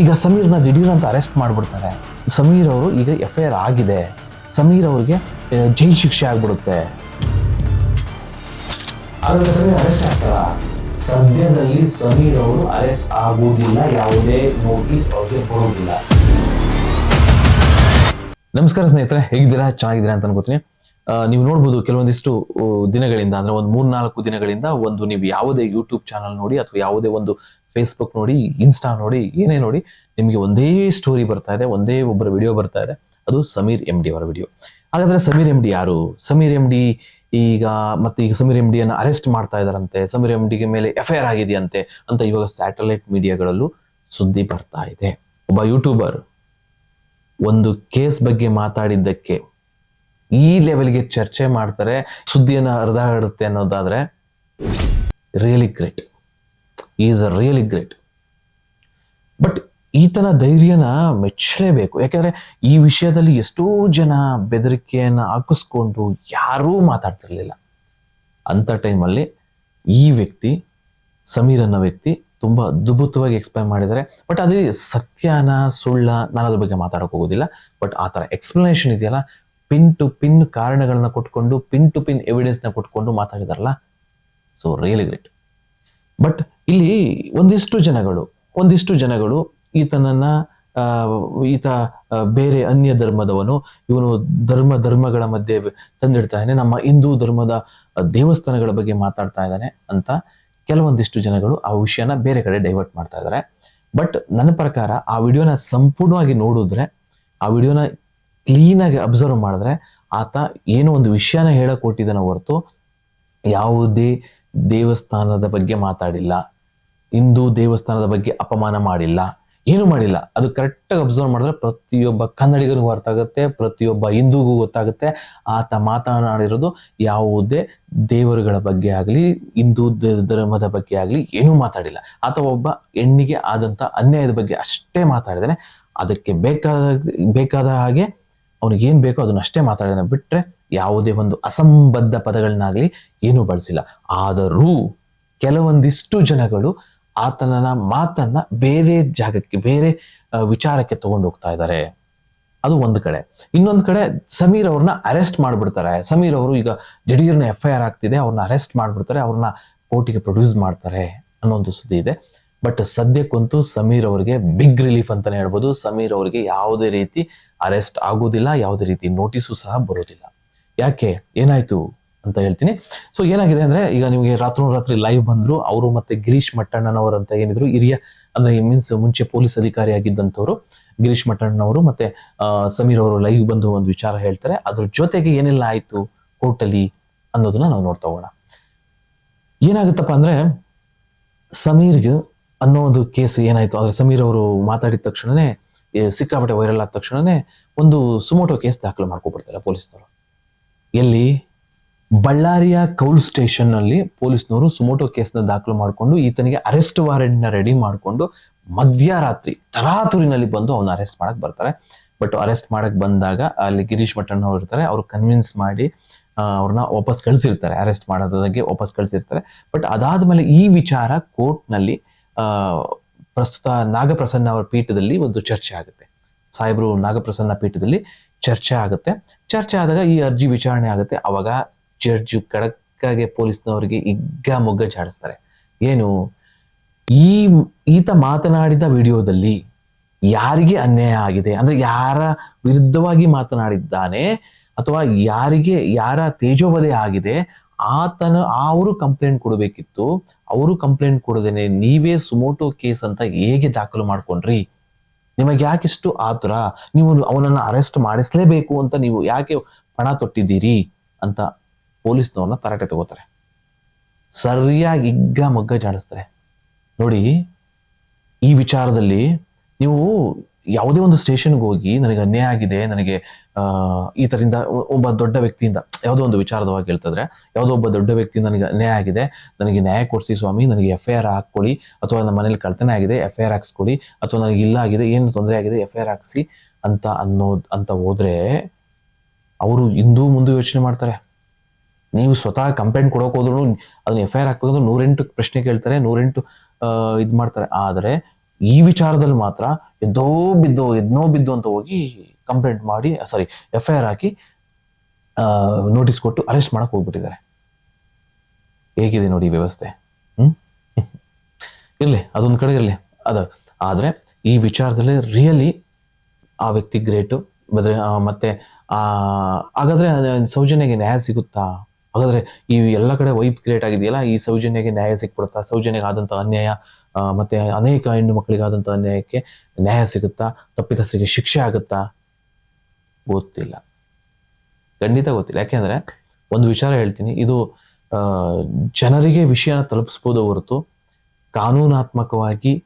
ಈಗ ಸಮೀರ್ನ ದಿಢೀರ್ ಅಂತ ಅರೆಸ್ಟ್ ಮಾಡಿಬಿಡ್ತಾರೆ. ಸಮೀರ್ ಅವರು ಈಗ ಎಫ್ ಐ ಆರ್ ಆಗಿದೆ. ಸಮೀರ್ ಅವ್ರಿಗೆ ಜೈಲ್ ಶಿಕ್ಷೆ ಆಗ್ಬಿಡುತ್ತೆ. ಆದ್ರೆ ಅರೆಸ್ಟ್ ಆಗ್ತಾರ? ಸದ್ಯದಲ್ಲಿ ಸಮೀರ್ ಅವರು ಅರೆಸ್ಟ್ ಆಗುವುದಿಲ್ಲ ಯಾವುದೇ ನೋಟಿಸ್ ಅವ್ರಿಗೆ ಬರುವುದಿಲ್ಲ. ನಮಸ್ಕಾರ ಸ್ನೇಹಿತರೆ ಹೇಗಿದ್ದೀರಾ? ಚೆನ್ನಾಗಿದ್ದೀರಾ ಅಂತ ಅನ್ಕೋತೀನಿ. ನೀವು ನೋಡ್ಬೋದು ಕೆಲವೊಂದಿಷ್ಟು ದಿನಗಳಿಂದ ಅಂದ್ರೆ ಒಂದು ಮೂರ್ನಾಲ್ಕು ದಿನಗಳಿಂದ ಒಂದು ನೀವು ಯಾವುದೇ ಯೂಟ್ಯೂಬ್ ಚಾನಲ್ ನೋಡಿ ಅಥವಾ ಯಾವುದೇ ಒಂದು ಫೇಸ್ಬುಕ್ ನೋಡಿ ಇನ್ಸ್ಟಾ ನೋಡಿ, ಏನೇ ನೋಡಿ, ನಿಮಗೆ ಒಂದೇ ಸ್ಟೋರಿ ಬರ್ತಾ ಇದೆ, ಒಂದೇ ಒಬ್ಬರ ವಿಡಿಯೋ ಬರ್ತಾ ಇದೆ. ಅದು ಸಮೀರ್ ಎಂ ಡಿ ಅವರ ವಿಡಿಯೋ ಹಾಗಾದ್ರೆ ಸಮೀರ್ ಎಂ ಡಿ ಯಾರು? ಸಮೀರ್ ಎಂ ಡಿ ಈಗ ಮತ್ತೆ ಈಗ ಸಮೀರ್ ಎಂ ಡಿಯನ್ನು ಅರೆಸ್ಟ್ ಮಾಡ್ತಾ ಇದಾರಂತೆ ಸಮೀರ್ ಎಂ ಡಿಗೆ ಮೇಲೆ ಎಫ್ ಐ ಆರ್ ಆಗಿದೆಯಂತೆ ಅಂತ ಇವಾಗ ಸ್ಯಾಟಲೈಟ್ ಮೀಡಿಯಾಗಳಲ್ಲೂ ಸುದ್ದಿ ಬರ್ತಾ ಇದೆ. ಒಬ್ಬ ಯೂಟ್ಯೂಬರ್ ಒಂದು ಕೇಸ್ ಬಗ್ಗೆ ಮಾತಾಡಿದ್ದಕ್ಕೆ ಈ ಲೆವೆಲ್ಗೆ ಚರ್ಚೆ ಮಾಡ್ತಾರೆ, ಸುದ್ದಿಯನ್ನು ಹರಿದಾಡುತ್ತೆ ಅನ್ನೋದಾದ್ರೆ really great is a really great. But ಈತನ ಧೈರ್ಯನ ಮೆಚ್ಚಲೇಬೇಕು. ಯಾಕಂದ್ರೆ ಈ ವಿಷಯದಲ್ಲಿ ಎಷ್ಟೋ ಜನ ಬೆದರಿಕೆಯನ್ನು ಹಾಕಿಸ್ಕೊಂಡು ಯಾರೂ ಮಾತಾಡ್ತಿರ್ಲಿಲ್ಲ. ಅಂಥ ಟೈಮಲ್ಲಿ ಈ ವ್ಯಕ್ತಿ, ಸಮೀರ್ ಅನ್ನೋ ವ್ಯಕ್ತಿ ತುಂಬ ಅದ್ಭುತವಾಗಿ ಎಕ್ಸ್ಪ್ಲೈನ್ ಮಾಡಿದ್ದಾರೆ. ಬಟ್ ಅದೇ ಸತ್ಯನ, ಸುಳ್ಳ ನಾನು ಅದ್ರ ಬಗ್ಗೆ ಮಾತಾಡೋಕೆ ಹೋಗೋದಿಲ್ಲ. ಬಟ್ ಆ ಥರ ಎಕ್ಸ್ಪ್ಲನೇಷನ್ ಇದೆಯಲ್ಲ? ಪಿನ್ ಟು ಪಿನ್ ಕಾರಣಗಳನ್ನ ಕೊಟ್ಕೊಂಡು, ಪಿನ್ ಟು ಪಿನ್ ಎವಿಡೆನ್ಸ್ನ ಕೊಟ್ಕೊಂಡು ಮಾತಾಡಿದಾರಲ್ಲ? ಸೊ ರಿಯಲಿ ಗ್ರೇಟ್ ಬಟ್ ಇಲ್ಲಿ ಒಂದಿಷ್ಟು ಜನಗಳು ಒಂದಿಷ್ಟು ಜನಗಳು ಈತನನ್ನ ಈತ ಬೇರೆ ಅನ್ಯ ಧರ್ಮದವನು, ಇವನು ಧರ್ಮ, ಧರ್ಮಗಳ ಮಧ್ಯೆ ತಂದಿಡ್ತಾ ಇದ್ದಾನೆ ನಮ್ಮ ಹಿಂದೂ ಧರ್ಮದ ದೇವಸ್ಥಾನಗಳ ಬಗ್ಗೆ ಮಾತಾಡ್ತಾ ಇದ್ದಾನೆ ಅಂತ ಕೆಲವೊಂದಿಷ್ಟು ಜನಗಳು ಆ ವಿಷಯನ ಬೇರೆ ಕಡೆ ಡೈವರ್ಟ್ ಮಾಡ್ತಾ ಇದ್ದಾರೆ ಬಟ್ ನನ್ನ ಪ್ರಕಾರ ಆ ವಿಡಿಯೋನ ಸಂಪೂರ್ಣವಾಗಿ ನೋಡಿದ್ರೆ, ಆ ವಿಡಿಯೋನ ಕ್ಲೀನಾಗಿ ಅಬ್ಸರ್ವ್ ಮಾಡಿದ್ರೆ ಆತ ಏನೋ ಒಂದು ವಿಷಯನ ಹೇಳಕ್ ಕೊಟ್ಟಿದ್ದಾನೆ ಹೊರತು ಯಾವುದೇ ದೇವಸ್ಥಾನದ ಬಗ್ಗೆ ಮಾತಾಡಿಲ್ಲ. ಹಿಂದೂ ದೇವಸ್ಥಾನದ ಬಗ್ಗೆ ಅಪಮಾನ ಮಾಡಿಲ್ಲ. ಏನು ಮಾಡಿಲ್ಲ. ಅದು ಕರೆಕ್ಟಾಗಿ ಅಬ್ಸರ್ವ್ ಮಾಡಿದ್ರೆ ಪ್ರತಿಯೊಬ್ಬ ಕನ್ನಡಿಗನಿಗೂ ಅರ್ಥ ಆಗುತ್ತೆ, ಪ್ರತಿಯೊಬ್ಬ ಹಿಂದೂಗೂ ಗೊತ್ತಾಗುತ್ತೆ. ಆತ ಮಾತನಾಡಿರೋದು ಯಾವುದೇ ದೇವರುಗಳ ಬಗ್ಗೆ ಆಗಲಿ, ಹಿಂದೂ ಧರ್ಮದ ಬಗ್ಗೆ ಆಗಲಿ ಏನೂ ಮಾತಾಡಿಲ್ಲ. ಆತ ಒಬ್ಬ ಹೆಣ್ಣಿಗೆ ಆದಂತ ಅನ್ಯಾಯದ ಬಗ್ಗೆ ಅಷ್ಟೇ ಮಾತಾಡಿದಾನೆ. ಅದಕ್ಕೆ ಬೇಕಾದ ಬೇಕಾದ ಹಾಗೆ ಅವನಿಗೆ ಏನ್ ಬೇಕೋ ಅದನ್ನ ಅಷ್ಟೇ ಮಾತಾಡಿದಾನೆ. ಬಿಟ್ರೆ ಯಾವುದೇ ಒಂದು ಅಸಂಬದ್ಧ ಪದಗಳನ್ನಾಗಲಿ ಏನೂ ಬಳಸಿಲ್ಲ. ಆದರೂ ಕೆಲವೊಂದಿಷ್ಟು ಜನಗಳು ಆತನ ಮಾತನ್ನ ಬೇರೆ ಜಾಗಕ್ಕೆ, ಬೇರೆ ವಿಚಾರಕ್ಕೆ ತಗೊಂಡು ಹೋಗ್ತಾ ಇದ್ದಾರೆ. ಅದು ಒಂದು ಕಡೆ. ಇನ್ನೊಂದು ಕಡೆ ಸಮೀರ್ ಅವ್ರನ್ನ ಅರೆಸ್ಟ್ ಮಾಡಿಬಿಡ್ತಾರೆ. ಸಮೀರ್ ಅವರು ಈಗ ದಿಢೀರ್ನ ಎಫ್ ಐ ಆರ್ ಆಗ್ತಿದೆ, ಅವ್ರನ್ನ ಅರೆಸ್ಟ್ ಮಾಡಿಬಿಡ್ತಾರೆ, ಅವ್ರನ್ನ ಕೋರ್ಟಿಗೆ ಪ್ರೊಡ್ಯೂಸ್ ಮಾಡ್ತಾರೆ ಅನ್ನೋ ಒಂದು ಸುದ್ದಿ ಇದೆ. ಬಟ್ ಸದ್ಯಕ್ಕಂತೂ ಸಮೀರ್ ಅವರಿಗೆ ಬಿಗ್ ರಿಲೀಫ್ ಅಂತಾನೆ ಹೇಳ್ಬೋದು. ಸಮೀರ್ ಅವರಿಗೆ ಯಾವುದೇ ರೀತಿ ಅರೆಸ್ಟ್ ಆಗೋದಿಲ್ಲ, ಯಾವುದೇ ರೀತಿ ನೋಟಿಸು ಸಹ ಬರೋದಿಲ್ಲ. ಯಾಕೆ? ಏನಾಯ್ತು ಅಂತ ಹೇಳ್ತೀನಿ. ಸೊ ಏನಾಗಿದೆ ಅಂದ್ರೆ, ಈಗ ನಿಮಗೆ ರಾತ್ರೋರಾತ್ರಿ ಲೈವ್ ಬಂದ್ರು, ಅವರು ಮತ್ತೆ ಗಿರೀಶ್ ಅಂತ ಏನಿದ್ರು, ಹಿರಿಯ, ಅಂದ್ರೆ ಮೀನ್ಸ್ ಮುಂಚೆ ಪೊಲೀಸ್ ಅಧಿಕಾರಿ ಆಗಿದ್ದಂಥವ್ರು, ಗಿರೀಶ್ ಮಟ್ಟಣ್ಣನವರು ಮತ್ತೆ ಸಮೀರ್ ಅವರು ಲೈವ್ ಬಂದು ಒಂದು ವಿಚಾರ ಹೇಳ್ತಾರೆ. ಅದ್ರ ಜೊತೆಗೆ ಏನೆಲ್ಲ ಆಯ್ತು ಕೋರ್ಟಲ್ಲಿ ಅನ್ನೋದನ್ನ ನಾವು ನೋಡ್ತಾ ಹೋಗೋಣ. ಏನಾಗುತ್ತಪ್ಪ ಅಂದ್ರೆ, ಸಮೀರ್ಗೆ ಅನ್ನೋ ಒಂದು ಕೇಸ್ ಏನಾಯ್ತು? ಅಂದ್ರೆ ಸಮೀರ್ ಅವರು ಮಾತಾಡಿದ ತಕ್ಷಣನೇ ಸಿಕ್ಕಾಪಟ್ಟೆ ವೈರಲ್ ಆದ ತಕ್ಷಣನೇ, ಒಂದು ಸುಮೋಟೋ ಕೇಸ್ ದಾಖಲು ಮಾಡ್ಕೊಬಿಡ್ತಾರೆ ಪೊಲೀಸ್ನವರು. ಎಲ್ಲಿ ಬಳ್ಳಾರಿಯ ಕೌಲ್ ಸ್ಟೇಷನ್ನಲ್ಲಿ ಪೊಲೀಸ್ನವರು ಸುಮೋಟೋ ಕೇಸ್ನ ದಾಖಲು ಮಾಡಿಕೊಂಡು ಈತನಿಗೆ ಅರೆಸ್ಟ್ ವಾರೆಂಟ್ನ ರೆಡಿ ಮಾಡಿಕೊಂಡು ಮಧ್ಯರಾತ್ರಿ ತರಾತುರಿನಲ್ಲಿ ಬಂದು ಅವನು ಅರೆಸ್ಟ್ ಮಾಡಕ್ಕೆ ಬರ್ತಾರೆ. ಬಟ್ ಅರೆಸ್ಟ್ ಮಾಡಕ್ಕೆ ಬಂದಾಗ ಅಲ್ಲಿ ಗಿರೀಶ್ ಮಠಣ್ಣ ಅವರು ಇರ್ತಾರೆ. ಅವ್ರು ಕನ್ವಿನ್ಸ್ ಮಾಡಿ ಅವ್ರನ್ನ ವಾಪಸ್ ಕಳಿಸಿರ್ತಾರೆ. ಅರೆಸ್ಟ್ ಮಾಡೋದಕ್ಕೆ ವಾಪಸ್ ಕಳಿಸಿರ್ತಾರೆ. ಬಟ್ ಅದಾದ್ಮೇಲೆ ಈ ವಿಚಾರ ಕೋರ್ಟ್ನಲ್ಲಿ ಪ್ರಸ್ತುತ ನಾಗಪ್ರಸನ್ನ ಅವರ ಪೀಠದಲ್ಲಿ ಒಂದು ಚರ್ಚೆ ಆಗುತ್ತೆ. ಸಾಹೇಬರು ನಾಗಪ್ರಸನ್ನ ಪೀಠದಲ್ಲಿ ಚರ್ಚೆ ಆಗುತ್ತೆ. ಚರ್ಚೆ ಆದಾಗ ಈ ಅರ್ಜಿ ವಿಚಾರಣೆ ಆಗುತ್ತೆ. ಅವಾಗ ಜಡ್ಜ್ ಕಡಕ್ಕಾಗೆ ಪೊಲೀಸ್ನವರಿಗೆ ಇಗ್ಗ ಮುಗ್ಗ ಜಾಡಿಸ್ತಾರೆ. ಏನು? ಈ ಈತ ಮಾತನಾಡಿದ ವಿಡಿಯೋದಲ್ಲಿ ಯಾರಿಗೆ ಅನ್ಯಾಯ ಆಗಿದೆ? ಅಂದ್ರೆ ಯಾರ ವಿರುದ್ಧವಾಗಿ ಮಾತನಾಡಿದ್ದಾನೆ? ಅಥವಾ ಯಾರಿಗೆ, ಯಾರ ತೇಜೋವಧೆ ಆಗಿದೆ? ಆತನ, ಅವರು ಕಂಪ್ಲೇಂಟ್ ಕೊಡಬೇಕಿತ್ತು. ಅವರು ಕಂಪ್ಲೇಂಟ್ ಕೊಡದೇನೆ ನೀವೇ ಸುಮೋಟೋ ಕೇಸ್ ಅಂತ ಹೇಗೆ ದಾಖಲು ಮಾಡ್ಕೊಂಡ್ರಿ? ನಿಮಗೆ ಯಾಕಿಷ್ಟು ಆತುರ? ನೀವು ಅವನನ್ನ ಅರೆಸ್ಟ್ ಮಾಡಿಸ್ಲೇಬೇಕು ಅಂತ ನೀವು ಯಾಕೆ ಪಣ ತೊಟ್ಟಿದ್ದೀರಿ ಅಂತ ಪೊಲೀಸ್ನವ್ರನ್ನ ತರಾಟೆ ತಗೋತಾರೆ. ಸರಿಯಾಗಿ ಇಗ್ಗ ಮಗ್ಗ ಜಾಡಿಸ್ತಾರೆ. ನೋಡಿ, ಈ ವಿಚಾರದಲ್ಲಿ ನೀವು ಯಾವುದೇ ಒಂದು ಸ್ಟೇಷನ್ಗೆ ಹೋಗಿ ನನಗೆ ಅನ್ಯಾಯ ಆಗಿದೆ, ನನಗೆ ಈ ಥರದಿಂದ ಒಬ್ಬ ದೊಡ್ಡ ವ್ಯಕ್ತಿಯಿಂದ ಯಾವುದೋ ಒಂದು ವಿಚಾರದವಾಗಿ ಹೇಳ್ತಿದ್ರೆ, ಯಾವುದೋ ಒಬ್ಬ ದೊಡ್ಡ ವ್ಯಕ್ತಿಯಿಂದ ನನಗೆ ಅನ್ಯಾಯ ಆಗಿದೆ, ನನಗೆ ನ್ಯಾಯ ಕೊಡಿಸಿ ಸ್ವಾಮಿ, ನನಗೆ ಎಫ್ ಐ ಆರ್ ಹಾಕ್ಕೊಳ್ಳಿ, ಅಥವಾ ನಮ್ಮ ಮನೇಲಿ ಕಳ್ತನ ಆಗಿದೆ ಎಫ್ ಐ ಆರ್ ಹಾಕ್ಸ್ಕೊಡಿ, ಅಥವಾ ನನಗೆ ಇಲ್ಲ ಆಗಿದೆ, ಏನು ತೊಂದರೆ ಆಗಿದೆ ಎಫ್ ಐ ಆರ್ ಹಾಕ್ಸಿ ಅಂತ ಅನ್ನೋ, ಅಂತ ಹೋದರೆ ಅವರು ಇಂದೂ ಮುಂದೆ ಯೋಚನೆ ಮಾಡ್ತಾರೆ. ನೀವು ಸ್ವತಃ ಕಂಪ್ಲೇಂಟ್ ಕೊಡೋಕೆ ಹೋದ್ರು ಅದನ್ನ ಎಫ್ ಐ ಆರ್ ಹಾಕ್ಬೇಕಂದ್ರೆ ನೂರೆಂಟು ಪ್ರಶ್ನೆ ಕೇಳ್ತಾರೆ, ನೂರೆಂಟು ಇದು ಮಾಡ್ತಾರೆ. ಆದರೆ ಈ ವಿಚಾರದಲ್ಲಿ ಮಾತ್ರ ಎದ್ದೋ ಬಿದ್ದು, ಎದ್ನೋ ಬಿದ್ದು ಅಂತ ಹೋಗಿ ಕಂಪ್ಲೇಂಟ್ ಮಾಡಿ ಸಾರಿ ಎಫ್ ಐ ಆರ್ ಹಾಕಿ ನೋಟಿಸ್ ಕೊಟ್ಟು ಅರೆಸ್ಟ್ ಮಾಡಕ್ ಹೋಗ್ಬಿಟ್ಟಿದ್ದಾರೆ. ಹೇಗಿದೆ ನೋಡಿ ವ್ಯವಸ್ಥೆ? ಹ್ಮ್? ಇರ್ಲಿ, ಅದೊಂದು ಕಡೆ ಇರಲಿ. ಅದ, ಆದ್ರೆ ಈ ವಿಚಾರದಲ್ಲಿ ರಿಯಲಿ ಆ ವ್ಯಕ್ತಿ ಗ್ರೇಟು ಬದ್ರೆ ಮತ್ತೆ ಹಾಗಾದ್ರೆ ಸೌಜನ್ಯಗೆ ನ್ಯಾಯ ಸಿಗುತ್ತಾ? ಹಾಗಾದ್ರೆ ಈ ಎಲ್ಲ ಕಡೆ ವೈಪ್ ಕ್ರಿಯೇಟ್ ಆಗಿದೆಯಲ್ಲ, ಈ ಸೌಜನ್ಯಗೆ ನ್ಯಾಯ ಸಿಕ್ಬಿಡುತ್ತಾ? ಸೌಜನ್ಯಗೆ ಆದಂತ ಅನ್ಯಾಯ ಮತ್ತೆ ಅನೇಕ ಹೆಣ್ಣು ಮಕ್ಕಳಿಗಾದಂಥ ಅನ್ಯಾಯಕ್ಕೆ ನ್ಯಾಯ ಸಿಗುತ್ತಾ, ತಪ್ಪಿತಸ್ಥರಿಗೆ ಶಿಕ್ಷೆ ಆಗುತ್ತಾ? ಗೊತ್ತಿಲ್ಲ. ಖಂಡಿತ ಗೊತ್ತಿಲ್ಲ. ಯಾಕೆಂದ್ರೆ ಒಂದು ವಿಚಾರ ಹೇಳ್ತೀನಿ. ಇದು ಜನರಿಗೆ ವಿಷಯನ ತಲುಪಿಸ್ಬೋದು ಹೊರತು ಕಾನೂನಾತ್ಮಕವಾಗಿ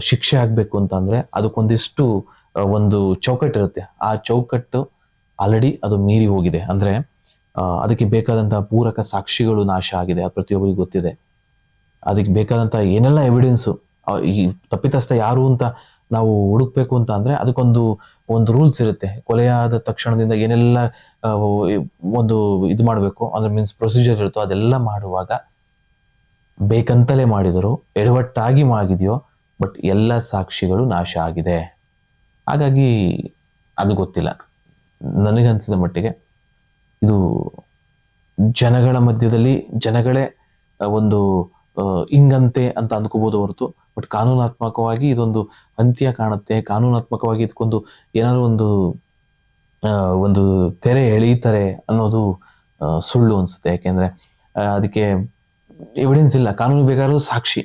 ಶಿಕ್ಷೆ ಆಗಬೇಕು ಅಂತಂದ್ರೆ ಅದಕ್ಕೊಂದಿಷ್ಟು ಒಂದು ಚೌಕಟ್ಟು ಇರುತ್ತೆ. ಆ ಚೌಕಟ್ಟು ಆಲ್ರೆಡಿ ಅದು ಮೀರಿ ಹೋಗಿದೆ. ಅಂದ್ರೆ ಅದಕ್ಕೆ ಬೇಕಾದಂತಹ ಪೂರಕ ಸಾಕ್ಷಿಗಳು ನಾಶ ಆಗಿದೆ. ಅದು ಪ್ರತಿಯೊಬ್ಬರಿಗೂ ಗೊತ್ತಿದೆ. ಅದಕ್ಕೆ ಬೇಕಾದಂಥ ಏನೆಲ್ಲ ಎವಿಡೆನ್ಸು ಈ ತಪ್ಪಿತಸ್ಥ ಯಾರು ಅಂತ ನಾವು ಹುಡುಕ್ಬೇಕು ಅಂತ ಅಂದರೆ ಅದಕ್ಕೊಂದು, ಒಂದು ರೂಲ್ಸ್ ಇರುತ್ತೆ. ಕೊಲೆಯಾದ ತಕ್ಷಣದಿಂದ ಏನೆಲ್ಲ ಒಂದು ಇದು ಮಾಡಬೇಕು, ಅಂದ್ರೆ ಮೀನ್ಸ್ ಪ್ರೊಸೀಜರ್ ಇರುತ್ತೋ ಅದೆಲ್ಲ ಮಾಡುವಾಗ ಬೇಕಂತಲೇ ಮಾಡಿದರು, ಎಡವಟ್ಟಾಗಿ ಆಗಿದೆಯೋ ಬಟ್ ಎಲ್ಲ ಸಾಕ್ಷಿಗಳು ನಾಶ ಆಗಿದೆ. ಹಾಗಾಗಿ ಅದು ಗೊತ್ತಿಲ್ಲ. ನನಗನ್ಸಿದ ಮಟ್ಟಿಗೆ ಇದು ಜನಗಳ ಮಧ್ಯದಲ್ಲಿ, ಜನಗಳೇ ಒಂದು ಹಿಂಗಂತೆ ಅಂತ ಅಂದ್ಕೋಬಹುದು ಹೊರತು. ಬಟ್ ಕಾನೂನಾತ್ಮಕವಾಗಿ ಇದೊಂದು ಅಂತ್ಯ ಕಾಣುತ್ತೆ. ಕಾನೂನಾತ್ಮಕವಾಗಿ ಇದಕ್ಕೊಂದು ಏನಾದ್ರು ಒಂದು ಒಂದು ತೆರೆ ಎಳೀತಾರೆ ಅನ್ನೋದು ಸುಳ್ಳು ಅನ್ಸುತ್ತೆ. ಯಾಕೆಂದ್ರೆ ಅದಕ್ಕೆ ಎವಿಡೆನ್ಸ್ ಇಲ್ಲ. ಕಾನೂನಿಗೆ ಬೇಕಾಗಿರೋದು ಸಾಕ್ಷಿ.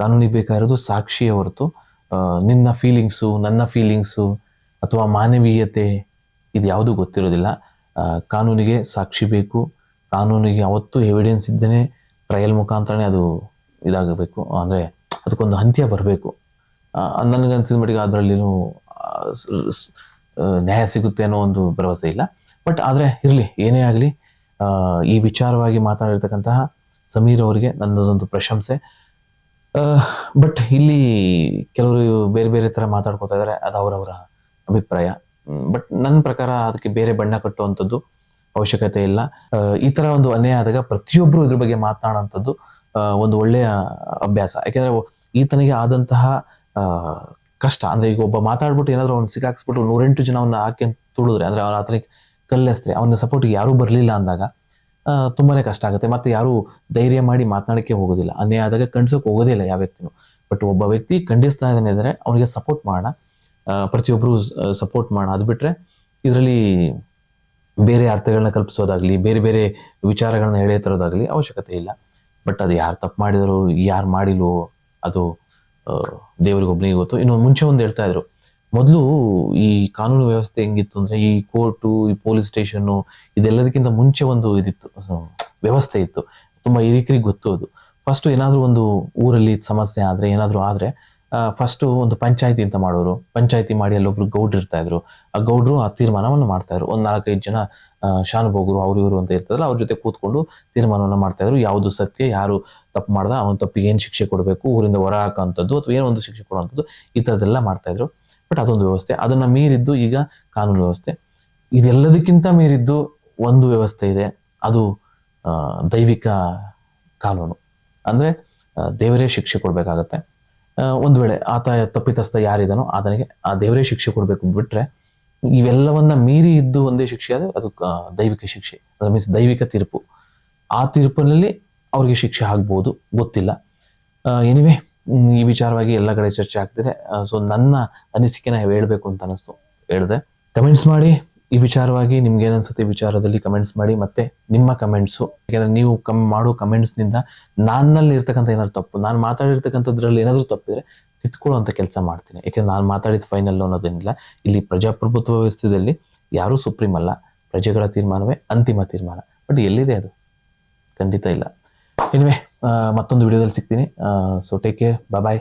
ಕಾನೂನಿಗೆ ಬೇಕಾಗಿರೋದು ಸಾಕ್ಷಿಯ ಹೊರತು. ನಿನ್ನ ಫೀಲಿಂಗ್ಸು ನನ್ನ ಫೀಲಿಂಗ್ಸು ಅಥವಾ ಮಾನವೀಯತೆ, ಇದು ಯಾವುದೂ ಗೊತ್ತಿರೋದಿಲ್ಲ. ಕಾನೂನಿಗೆ ಸಾಕ್ಷಿ ಬೇಕು. ಕಾನೂನಿಗೆ ಯಾವತ್ತೂ ಎವಿಡೆನ್ಸ್ ಇದ್ದೇನೆ. ಟ್ರಯಲ್ ಮುಖಾಂತರನೇ ಅದು ಇದಾಗಬೇಕು. ಅಂದರೆ ಅದಕ್ಕೊಂದು ಅಂತ್ಯ ಬರಬೇಕು. ನನಗನ್ಸಿದ ಮಟ್ಟಿಗೆ ಅದರಲ್ಲಿನೂ ನ್ಯಾಯ ಸಿಗುತ್ತೆ ಅನ್ನೋ ಒಂದು ಭರವಸೆ ಇಲ್ಲ. ಬಟ್ ಆದರೆ ಇರಲಿ, ಏನೇ ಆಗಲಿ ಈ ವಿಚಾರವಾಗಿ ಮಾತಾಡಿರ್ತಕ್ಕಂತಹ ಸಮೀರ್ ಅವರಿಗೆ ನನ್ನದೊಂದು ಪ್ರಶಂಸೆ. ಬಟ್ ಇಲ್ಲಿ ಕೆಲವರು ಬೇರೆ ಬೇರೆ ಥರ ಮಾತಾಡ್ಕೋತಾ ಇದ್ದಾರೆ. ಅದು ಅವರವರ ಅಭಿಪ್ರಾಯ. ಬಟ್ ನನ್ನ ಪ್ರಕಾರ ಅದಕ್ಕೆ ಬೇರೆ ಬಣ್ಣ ಕಟ್ಟುವಂಥದ್ದು ಅವಶ್ಯಕತೆ ಇಲ್ಲ. ಈ ಥರ ಒಂದು ಅನ್ಯಾಯ ಆದಾಗ ಪ್ರತಿಯೊಬ್ಬರು ಇದ್ರ ಬಗ್ಗೆ ಮಾತನಾಡುವಂಥದ್ದು ಒಂದು ಒಳ್ಳೆಯ ಅಭ್ಯಾಸ. ಯಾಕೆಂದ್ರೆ ಈತನಿಗೆ ಆದಂತಹ ಕಷ್ಟ, ಅಂದ್ರೆ ಈಗ ಒಬ್ಬ ಮಾತಾಡ್ಬಿಟ್ಟು ಏನಾದ್ರು ಅವ್ನು ಸಿಕ್ಕಾಕ್ಸ್ಬಿಟ್ಟು ನೂರೆಂಟು ಜನ ಅವನ್ನ ಹಾಕಿ ಅಂತ ತುಳಿದ್ರೆ, ಅಂದ್ರೆ ಅವ್ನ ಆತನಿಗೆ ಕಲ್ಲೆಸ್ತ್ರೆ, ಅವನ ಸಪೋರ್ಟ್ಗೆ ಯಾರೂ ಬರಲಿಲ್ಲ ಅಂದಾಗ ತುಂಬಾ ಕಷ್ಟ ಆಗುತ್ತೆ. ಮತ್ತೆ ಯಾರು ಧೈರ್ಯ ಮಾಡಿ ಮಾತನಾಡಕ್ಕೆ ಹೋಗೋದಿಲ್ಲ. ಅನ್ಯಾಯ ಆದಾಗ ಖಂಡಿಸೋಕೆ ಹೋಗೋದೇ ಇಲ್ಲ ಯಾವ ವ್ಯಕ್ತಿನೂ. ಬಟ್ ಒಬ್ಬ ವ್ಯಕ್ತಿ ಖಂಡಿಸ್ತಾ ಇದ್ದಾನೆ ಅಂದರೆ ಅವನಿಗೆ ಸಪೋರ್ಟ್ ಮಾಡೋಣ ಪ್ರತಿಯೊಬ್ಬರು ಸಪೋರ್ಟ್ ಮಾಡೋಣ ಅದು ಬಿಟ್ಟರೆ ಇದರಲ್ಲಿ ಬೇರೆ ಅರ್ಥಗಳನ್ನ ಕಲ್ಪಿಸೋದಾಗಲಿ, ಬೇರೆ ಬೇರೆ ವಿಚಾರಗಳನ್ನ ಎಳೆ ತರೋದಾಗಲಿ ಅವಶ್ಯಕತೆ ಇಲ್ಲ. ಬಟ್ ಅದು ಯಾರು ತಪ್ಪು ಮಾಡಿದರು, ಯಾರು ಮಾಡಿಲ್ವೋ, ಅದು ದೇವರಿಗೊಬ್ಬನಿಗೆ ಗೊತ್ತು. ಇನ್ನು ಮುಂಚೆ ಒಂದು ಹೇಳ್ತಾ ಇದ್ರು. ಮೊದಲು ಈ ಕಾನೂನು ವ್ಯವಸ್ಥೆ ಹೆಂಗಿತ್ತು ಅಂದರೆ, ಈ ಕೋರ್ಟು, ಈ ಪೊಲೀಸ್ ಸ್ಟೇಷನ್ನು ಇದೆಲ್ಲದಕ್ಕಿಂತ ಮುಂಚೆ ಒಂದು ಇದಿತ್ತು ವ್ಯವಸ್ಥೆ ಇತ್ತು. ತುಂಬ ಹಿರಿಕರಿಗೆ ಗೊತ್ತು ಅದು. ಫಸ್ಟು ಏನಾದರೂ ಒಂದು ಊರಲ್ಲಿ ಸಮಸ್ಯೆ ಆದರೆ, ಏನಾದರೂ ಆದ್ರೆ ಫಸ್ಟ್ ಒಂದು ಪಂಚಾಯತಿ ಅಂತ ಮಾಡೋರು. ಪಂಚಾಯತಿ ಮಾಡಿ ಅಲ್ಲೊಬ್ರು ಗೌಡ್ರು ಇರ್ತಾ ಇದ್ರು. ಆ ಗೌಡ್ರು ಆ ತೀರ್ಮಾನವನ್ನು ಮಾಡ್ತಾ ಇದ್ರು. ಒಂದು ನಾಲ್ಕೈದು ಜನ ಶಾನುಭೋಗರು ಅವ್ರು ಇವರು ಅಂತ ಇರ್ತದಲ್ಲ, ಅವ್ರ ಜೊತೆ ಕೂತ್ಕೊಂಡು ತೀರ್ಮಾನವನ್ನು ಮಾಡ್ತಾ ಇದ್ರು. ಯಾವುದು ಸತ್ಯ, ಯಾರು ತಪ್ಪು ಮಾಡ್ದ, ಅವನ ತಪ್ಪಿಗೆ ಏನು ಶಿಕ್ಷೆ ಕೊಡಬೇಕು, ಊರಿಂದ ಹೊರ ಹಾಕುವಂಥದ್ದು ಅಥವಾ ಏನೋ ಒಂದು ಶಿಕ್ಷೆ ಕೊಡುವಂಥದ್ದು, ಈ ಥರದ್ದೆಲ್ಲ ಮಾಡ್ತಾ ಇದ್ರು. ಬಟ್ ಅದೊಂದು ವ್ಯವಸ್ಥೆ. ಅದನ್ನ ಮೀರಿದ್ದು ಈಗ ಕಾನೂನು ವ್ಯವಸ್ಥೆ. ಇದೆಲ್ಲದಕ್ಕಿಂತ ಮೀರಿದ್ದು ಒಂದು ವ್ಯವಸ್ಥೆ ಇದೆ. ಅದು ದೈವಿಕ ಕಾನೂನು. ಅಂದ್ರೆ ದೇವರೇ ಶಿಕ್ಷೆ ಕೊಡಬೇಕಾಗತ್ತೆ. ಒಂದು ವೇಳೆ ಆತ ತಪ್ಪಿತಸ್ಥ ಯಾರಿದಾನೋ ಆತನಿಗೆ ಆ ದೇವರೇ ಶಿಕ್ಷೆ ಕೊಡಬೇಕು ಬಿಟ್ರೆ, ಇವೆಲ್ಲವನ್ನ ಮೀರಿ ಇದ್ದು ಒಂದೇ ಶಿಕ್ಷೆ ಆದರೆ ಅದು ದೈವಿಕ ಶಿಕ್ಷೆ. ಅದು ಮೀನ್ಸ್ ದೈವಿಕ ತೀರ್ಪು. ಆ ತೀರ್ಪಿನಲ್ಲಿ ಅವರಿಗೆ ಶಿಕ್ಷೆ ಆಗ್ಬೋದು, ಗೊತ್ತಿಲ್ಲ. ಎನಿವೆ ಈ ವಿಚಾರವಾಗಿ ಎಲ್ಲ ಕಡೆ ಚರ್ಚೆ ಆಗ್ತಿದೆ. ಸೊ ನನ್ನ ಅನಿಸಿಕೆನ ಹೇಳಬೇಕು ಅಂತ ಅನಿಸ್ತು. ಹೇಳಿದೆ. ಕಮೆಂಟ್ಸ್ ಮಾಡಿ. ಈ ವಿಚಾರವಾಗಿ ನಿಮ್ಗೆ ಏನನ್ಸುತ್ತೆ ವಿಚಾರದಲ್ಲಿ ಕಮೆಂಟ್ಸ್ ಮಾಡಿ ಮತ್ತೆ ನಿಮ್ಮ ಕಮೆಂಟ್ಸು ಯಾಕಂದ್ರೆ ನೀವು ಕಮ್, ಮಾಡೋ ಕಮೆಂಟ್ಸ್ನಿಂದ ನನ್ನಲ್ಲಿ ಇರ್ತಕ್ಕಂಥ ಏನಾದ್ರು ತಪ್ಪು, ನಾನು ಮಾತಾಡಿರ್ತಕ್ಕಂಥದ್ರಲ್ಲಿ ಏನಾದರೂ ತಪ್ಪಿದ್ರೆ ತಿದ್ಕೊಳ್ಳುವಂಥ ಕೆಲಸ ಮಾಡ್ತೀನಿ. ಯಾಕಂದ್ರೆ ನಾನು ಮಾತಾಡಿದ ಫೈನಲ್ ಅನ್ನೋದೇನಿಲ್ಲ ಇಲ್ಲಿ ಪ್ರಜಾಪ್ರಭುತ್ವ ವ್ಯವಸ್ಥೆಯಲ್ಲಿ ಯಾರೂ ಸುಪ್ರೀಂ ಅಲ್ಲ. ಪ್ರಜೆಗಳ ತೀರ್ಮಾನವೇ ಅಂತಿಮ ತೀರ್ಮಾನ. ಬಟ್ ಎಲ್ಲಿದೆ ಅದು? ಖಂಡಿತ ಇಲ್ಲ. ಎನಿವೆ ಮತ್ತೊಂದು ವಿಡಿಯೋದಲ್ಲಿ ಸಿಗ್ತೀನಿ. ಸೊ ಟೇಕ್ ಕೇರ್ ಬಾಯ್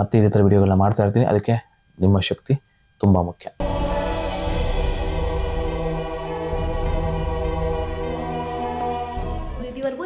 ಮತ್ತೆ ಇದೇ ಥರ ವಿಡಿಯೋಗಳನ್ನ ಮಾಡ್ತಾ ಇರ್ತೀನಿ. ಅದಕ್ಕೆ ನಿಮ್ಮ ಶಕ್ತಿ ತುಂಬ ಮುಖ್ಯ.